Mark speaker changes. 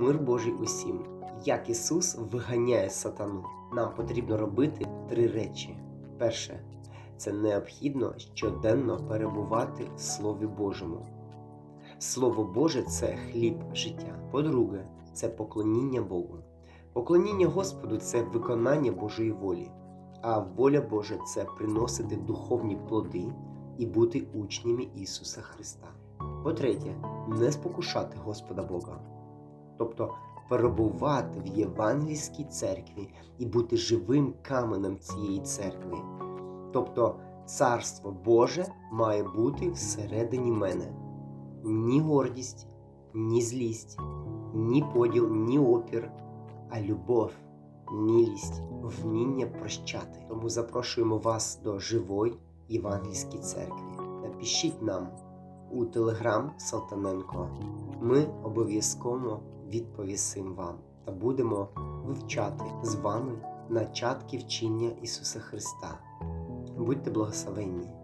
Speaker 1: Мир Божий усім. Як Ісус виганяє сатану, нам потрібно робити три речі. Перше, це необхідно щоденно перебувати в Слові Божому. Слово Боже це хліб життя. По-друге, це поклоніння Богу. Поклоніння Господу це виконання Божої волі, а воля Божа це приносити духовні плоди і бути учнями Ісуса Христа. По-третє, не спокушати Господа Бога, тобто перебувати в євангельській церкві і бути живим каменем цієї церкви. Тобто Царство Боже має бути всередині мене. Ні гордість, ні злість, ні поділ, ні опір, а любов, милість, вміння прощати. Тому запрошуємо вас до живої євангельської церкви. Напишіть нам у телеграм Салтаненко. Ми обов'язково відповісимо вам та будемо вивчати з вами начатки вчення Ісуса Христа. Будьте благословенні!